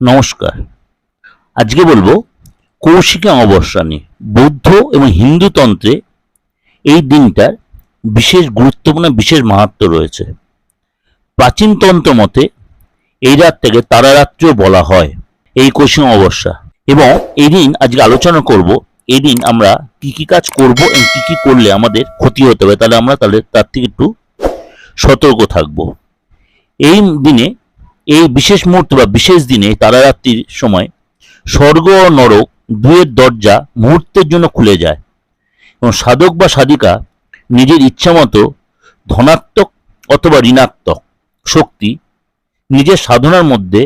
নমস্কার। আজকে বলব কৌশিকা অমাবস্যা নিয়ে। বৌদ্ধ এবং হিন্দু তন্ত্রে এই দিনটার বিশেষ গুরুত্বপূর্ণ, বিশেষ মাহাত্ম রয়েছে। প্রাচীন তন্ত্র মতে এই রাতটাকে তারারাত্রিও বলা হয় এই কৌশিক অমাবস্যা। এবং এই দিন আজকে আলোচনা করব, এই দিন আমরা কি কি কাজ করব এবং কি কি করলে আমাদের ক্ষতি হতে পারে, তাহলে আমরা তাহলে তার থেকে একটু সতর্ক থাকব। এই দিনে এই বিশেষ মুহূর্তে বা বিশেষ দিনে তারারাত্রির সময় স্বর্গ ও নরক দুয়ের দরজা মুহূর্তের জন্য খুলে যায় এবং সাধক বা সাধিকা নিজের ইচ্ছামতো ধনাত্মক অথবা ঋণাত্মক শক্তি নিজের সাধনার মধ্যে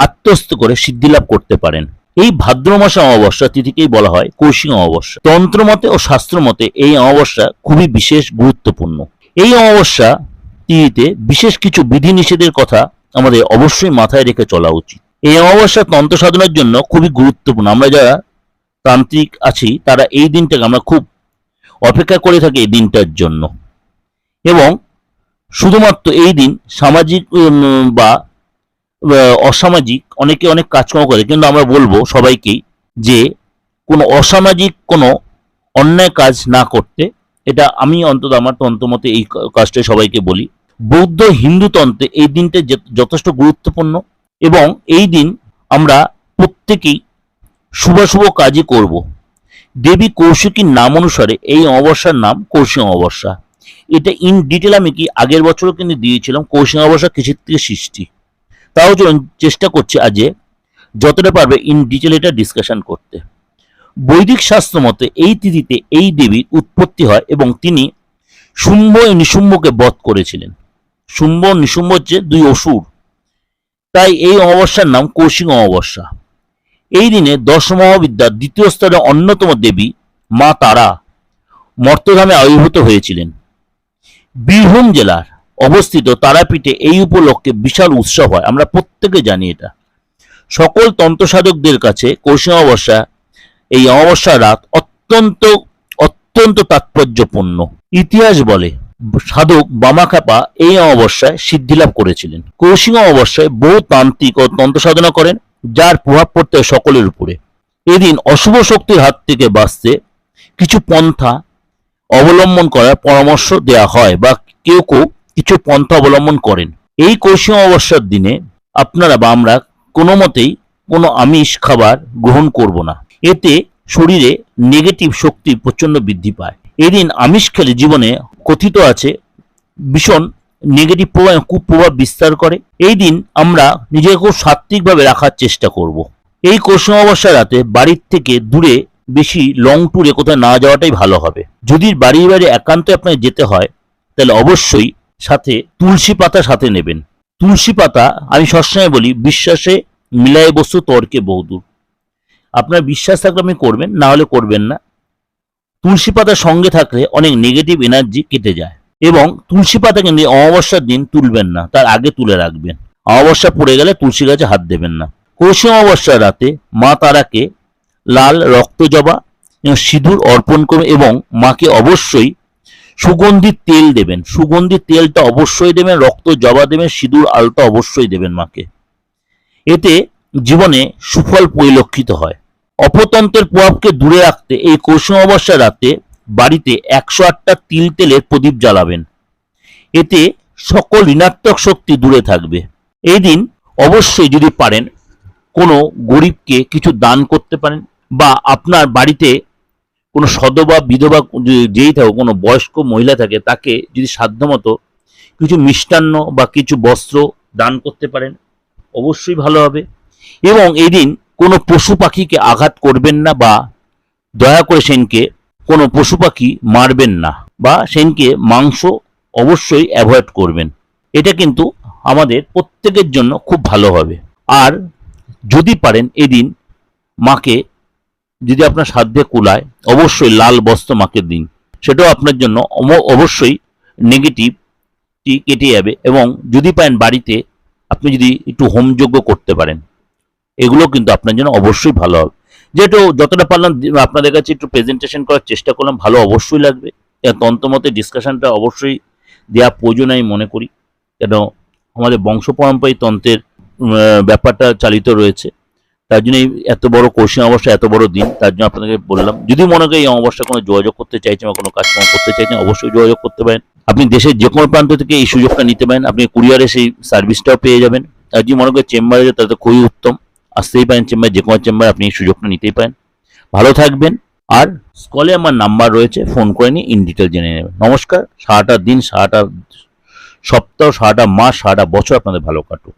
আত্মস্থ করে সিদ্ধিলাভ করতে পারেন। এই ভাদ্র মাসে অমাবস্যা তিথিকেই বলা হয় কৌশিক অমাবস্যা। তন্ত্রমতে ও শাস্ত্রমতে এই অমাবস্যা খুবই বিশেষ গুরুত্বপূর্ণ। এই অমাবস্যা তিথিতে বিশেষ কিছু বিধিনিষেধের কথা আমাদের অবশ্যই মাথায় রেখে চলা উচিত। এই অমাবস্যা তন্ত্র সাধনার জন্য খুবই গুরুত্বপূর্ণ। আমরা যারা তান্ত্রিক আছি, তারা এই দিনটাকে আমরা খুব অপেক্ষা করে থাকি এই দিনটার জন্য। এবং শুধুমাত্র এই দিন সামাজিক বা অসামাজিক অনেকে অনেক কাজকর্ম করে, কিন্তু আমরা বলব সবাইকেই যে কোনো অসামাজিক, কোনো অন্যায় কাজ না করতে, এটা আমি অন্তত আমার তন্ত্র মতে এই কাজটাই সবাইকে বলি। বৌদ্ধ হিন্দু তন্ত্রে এই দিনটা যথেষ্ট গুরুত্বপূর্ণ এবং এই দিন আমরা প্রত্যেকেই শুভাশুভ কাজই করব। দেবী কৌশিকীর নাম অনুসারে এই অমাবস্যার নাম কৌশিক অমাবস্যা। এটা ইন ডিটেল আমি কি আগের বছরও কিন্তু দিয়েছিলাম, কৌশিক অমাবস্যা কিসের থেকে সৃষ্টি। তাও চেষ্টা করছি আজে যতটা পারবে ইন ডিটেল এটা ডিসকাশন করতে। বৈদিক শাস্ত্র মতে এই তিথিতে এই দেবীর উৎপত্তি হয় এবং তিনি শুম্ভ নিশুম্ভকে বধ করেছিলেন। শুম্ভ, নিশুম্ভ হচ্ছে দুই অসুর। তাই এই অমাবস্যার নাম কৌশিক অমাবস্যা। এই দিনে দশ মহাবিদ্যার দ্বিতীয় স্তরে অন্যতম দেবী মা তারা মর্তধামে আবির্ভূত হয়েছিলেন। বীরভূম জেলার অবস্থিত তারাপীঠে এই উপলক্ষে বিশাল উৎসব হয়। আমরা প্রত্যেকে জানি এটা। সকল তন্ত্র সাধকদের কাছে কৌশিক অমাবস্যা, এই অমাবস্যা রাত অত্যন্ত অত্যন্ত তাৎপর্যপূর্ণ। ইতিহাস বলে সাধক বামাখাপা এই অমাবস্যায় সিদ্ধিলাভ করেছিলেন। কৌশিক অমাবস্যায় বহু তান্ত্রিক ও তন্ত্র সাধনা করেন, যার প্রভাব পড়তে সকলের উপরে। এদিন অশুভ শক্তির হাত থেকে বাঁচতে কিছু পন্থা অবলম্বন করার পরামর্শ দেয়া হয় বা কেউ কেউ কিছু পন্থা অবলম্বন করেন। এই কৌশিক অমাবস্যার দিনে আপনারা বা আমরা কোনো মতেই কোনো আমিষ খাবার গ্রহণ করব না। এতে শরীরে নেগেটিভ শক্তি প্রচণ্ড বৃদ্ধি পায়। এদিন আমিষ খেলে জীবনে কথিত আছে, ভীষণ নেগেটিভ প্রভাব কুপ্রভাব বিস্তার করে। এই দিন আমরা নিজেকে খুব সাত্ত্বিকভাবে রাখার চেষ্টা করব। এই কৌশল অমাবস্যা রাতে বাড়ির থেকে দূরে বেশি লং ট্যুরে কোথাও না যাওয়াটাই ভালো হবে। যদি বাড়ি বাইরে একান্তে আপনাকে যেতে হয়, তাহলে অবশ্যই সাথে তুলসী পাতা সাথে নেবেন। তুলসী পাতা, আমি সবসময় বলি, বিশ্বাসে মিলায় বস্তু, তর্কে বহুদূর। আপনার বিশ্বাস থাকলে আপনি করবেন, না হলে করবেন না। তুলসী পাতা সঙ্গে থাকলে অনেক নেগেটিভ এনার্জি কেটে যায় এবং তুলসী পাতা কিন্তু অমাবস্যার দিন তুলবেন না, তার আগে তুলে রাখবেন। অমাবস্যা পড়ে গেলে তুলসী গাছে হাত দেবেন না। কৌশি অমাবস্যার রাতে মা তারাকে লাল রক্ত জবা এবং সিঁদুর অর্পণ করুন এবং মাকে অবশ্যই সুগন্ধির তেল দেবেন। সুগন্ধির তেলটা অবশ্যই দেবেন, রক্ত জবা দেবেন, সিঁদুর আলতা অবশ্যই দেবেন মাকে। এতে জীবনে সুফল পরিলক্ষিত হয়। অপতন্ত্রের প্রভাবকে দূরে রাখতে, এই কৌশল অমাবস্যা রাতে বাড়িতে একশো আটটা তিল তেলের প্রদীপ জ্বালাবেন। এতে সকল ঋণাত্মক শক্তি দূরে থাকবে। এই দিন অবশ্যই যদি পারেন, কোনো গরিবকে কিছু দান করতে পারেন বা আপনার বাড়িতে কোনো সদবা বিধবা যেই থাকুক, কোনো বয়স্ক মহিলা থাকে, তাকে যদি সাধ্যমতো কিছু মিষ্টান্ন বা কিছু বস্ত্র দান করতে পারেন, অবশ্যই ভালো হবে। এবং এই দিন কোনো পশু পাখিকে আঘাত করবেন না বা দয়া করে সেনকে কোনো পশু পাখি মারবেন না বা সেনকে মাংস অবশ্যই অ্যাভয়েড করবেন। এটা কিন্তু আমাদের প্রত্যেকের জন্য খুব ভালো হবে। আর যদি পারেন এদিন মাকে যদি আপনার সাধ্যে কুলায়, অবশ্যই লাল বস্ত্র মাকে দিন। সেটাও আপনার জন্য অবশ্যই নেগেটিভটি কেটে যাবে এবং যদি পারেন বাড়িতে আপনি যদি একটু হোমযজ্ঞ করতে পারেন। এগুলো কিন্তু আপনার জন্য অবশ্যই ভালো হবে। যেহেতু যতটা পারলাম, আপনাদের কাছে একটু প্রেজেন্টেশন করার চেষ্টা করলাম, ভালো অবশ্যই লাগবে। তন্ত্রমতে ডিসকাশনটা অবশ্যই দেওয়া প্রয়োজন আমি মনে করি। কেন আমাদের বংশ পরম্পরায় তন্ত্রের ব্যাপারটা চালিত রয়েছে। তার জন্য এত বড় কৌশিক অমাবস্যা, এত বড় দিন, তার জন্য আপনাকে বললাম, যদি মনে করেন এই অমাবস্যা কোনো যোগাযোগ করতে চাইছেন বা কোনো কাজকর্ম করতে চাইছেন, অবশ্যই যোগাযোগ করতে পারেন। আপনি দেশের যে কোনো প্রান্ত থেকে এই সুযোগটা নিতে পারেন। আপনি কুরিয়ারে সেই সার্ভিসটাও পেয়ে যাবেন। আর যদি মনে করেন চেম্বারে তাহলে তো খুবই উত্তম। আসতেই পারেন চেম্বারে, যে কোনো চেম্বারে আপনি এই সুযোগটা নিতেই পারেন। ভালো থাকবেন। আর স্কলে আমার নাম্বার রয়েছে ফোন করে নিয়ে ইন ডিটেল জেনে নেবেন। নমস্কার, সারাটা দিন, সারাটা সপ্তাহ, সারাটা মাস, সারাটা বছর আপনাদের ভালো কাটুক।